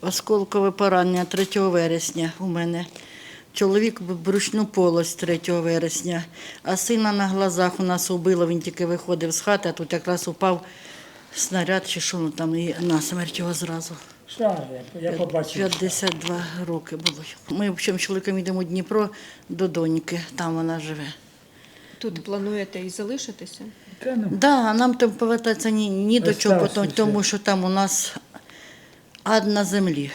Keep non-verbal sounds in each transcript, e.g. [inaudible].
Осколкове поранення 3 вересня у мене. Чоловік в брюшну полость 3 вересня, а сина на глазах у нас убило, він тільки виходив з хати, а тут якраз упав снаряд чи що ну, там і на смерть його зразу. Я побачив. 52 роки було. Ми в общем, з чоловіком йдемо в Дніпро до доньки, там вона живе. Тут плануєте і залишитися? Та ну, Да, а нам там повертатися ні, ні до чого, тому що там у нас ад на землі.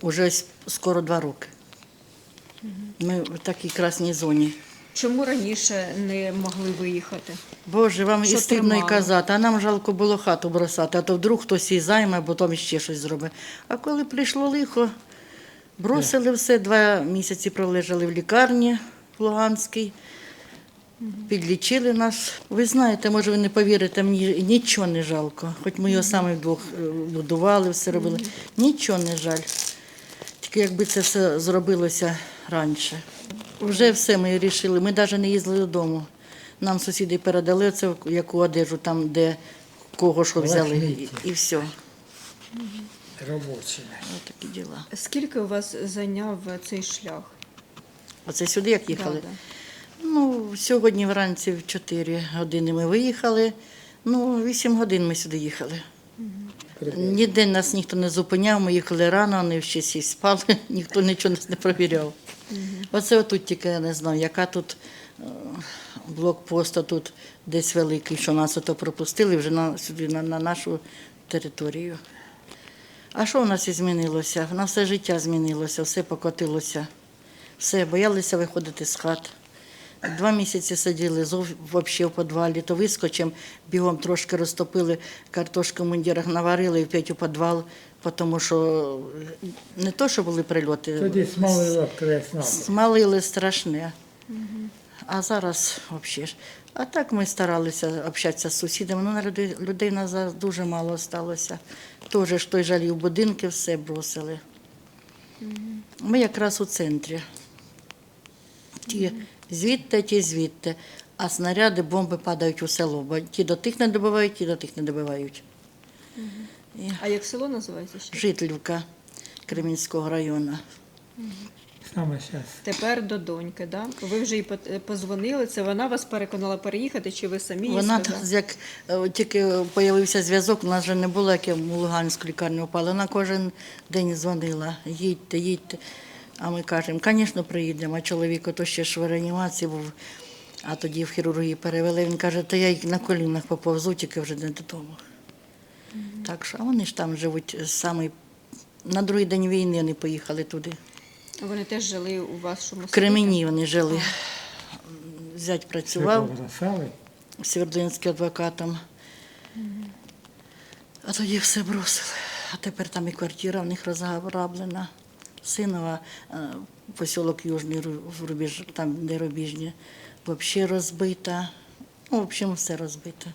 Уже скоро два роки. Ми в такій красній зоні. Чому раніше не могли виїхати? Боже, вам Що і стидно і казати, а нам жалко було хату бросати, а то вдруг хтось її займе, а потім ще щось зробить. А коли прийшло лихо, бросили все, два місяці пролежали в лікарні в Луганській, підлічили нас. Ви знаєте, може, ви не повірите, мені нічого не жалко. Хоч ми його саме вдвох е, будували, все робили. Нічого не жаль. Тільки якби це все зробилося раніше. Вже все ми вирішили. Ми навіть не їздили додому. Нам сусіди передали це яку одежу, там, де кого що взяли, і, і все. робочі. Ось такі діла. Скільки у вас зайняв цей шлях? Оце сюди як їхали. Да, да. Ну, сьогодні вранці в 4 години ми виїхали. Ну, 8 годин ми сюди їхали. Ніде нас ніхто не зупиняв, ми їхали рано, вони ще всі спали, [laughs] ніхто нічого нас не провіряв. Оце отут тільки я не знаю, яка тут е, блокпост, тут десь великий, що нас ото пропустили вже на, сюди, на, на нашу територію. А що в нас і змінилося? В нас все життя змінилося, все покотилося. Все, боялися виходити з хат. Два місяці сиділи взагалі в підвалі, то вискочимо, бігом трошки розтопили, картошку в мундірах наварили і п'ять у підвал, тому що не то, що були прильоти, Тоді смалило кресно. смалили страшне. А зараз взагалі. А так ми старалися общатися з сусідами. Ну, на людей, людей нас зараз дуже мало залишилося. Теж ж той жалів будинки, все бросили. Ми якраз у центрі. Ті звідти, ті звідти. А снаряди, бомби падають у село. Бо ті до тих не добивають, ті до тих не добивають. І А як село називається ще? Житлівка Кремінського району. Саме зараз. Тепер до доньки, да? Ви вже їй позвонили. Це вона вас переконала переїхати, чи ви самі їй Вона сказали? як е, тільки з'явився зв'язок, у нас вже не було, як я в Луганську лікарню впала. Вона кожен день дзвонила, їдьте, їдьте. А ми кажемо, звісно, приїдемо. А чоловік ото ще ж в реанімації був, а тоді в хірургії перевели. Він каже, та я й на колінах поповзу, тільки вже не додому. Так що, а вони ж там живуть саме. На другий день війни вони поїхали туди. А Вони теж жили у вашому В Кремені вони жили. Зять працював. побросали. Свердлинським адвокатом. А тоді все бросили. А тепер там і квартира в них розграблена. Синова, е, посілок Южний Рубіж, там де Рубіжні, взагалі розбита. Ну, в общем, все розбите.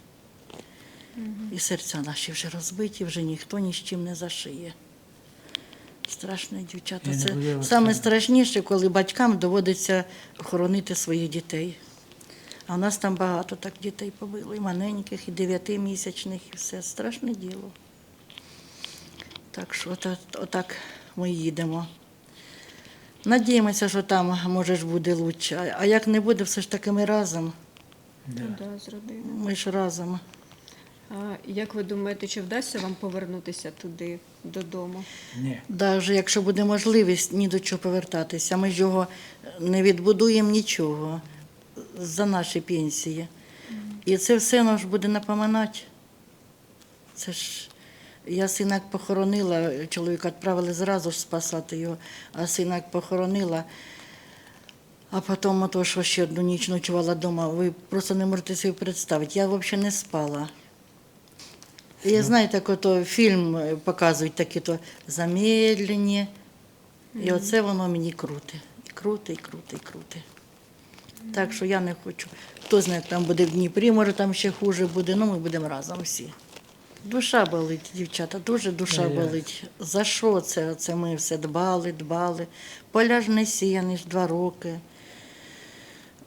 І серця наші вже розбиті, вже ніхто ні з чим не зашиє. Страшно, дівчата. Це саме страшніше, коли батькам доводиться охоронити своїх дітей. А в нас там багато так дітей побило, і маленьких, і дев'ятимісячних, і все. Страшне діло. Так що отак ми їдемо. Надіємося, що там, може, ж буде краще. А як не буде, все ж таки ми разом. Да. Да, з родиною. Ми ж разом. А як ви думаєте, чи вдасться вам повернутися туди додому? Ні. Навіть якщо буде можливість, ні до чого повертатися. Ми ж його не відбудуємо нічого за наші пенсії. І це все нам ж буде напоминати. Це ж я сина похоронила, чоловіка відправили зразу ж спасати його, а сина похоронила. А потім ото, що ще одну ніч ночувала вдома, ви просто не можете собі представити. Я взагалі не спала. І знаєте, як ото фільм показують такі то замедлені. І оце воно мені круте. І круте, і круте, і круте. Так що я не хочу. Хто знає, там буде в Дніпрі, може там ще хуже буде, ну ми будемо разом всі. Душа болить, дівчата, дуже душа болить. За що це? Це ми все дбали, дбали. Поля ж не сіяні ж два роки.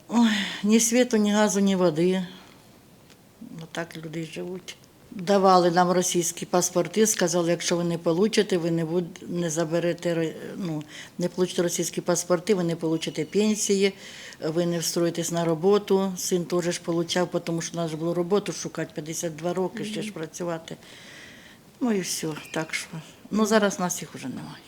Ой, ні світу, ні газу, ні води. Отак люди живуть. Давали нам російські паспорти, сказали, якщо ви не получите, ви не, буд, не заберете, ну, не получите російські паспорти, ви не получите пенсії, ви не встроїтесь на роботу. Син теж ж получав, тому що треба нас було роботу шукати, 52 роки ще ж працювати. Ну і все, так що. Ну зараз нас їх вже немає.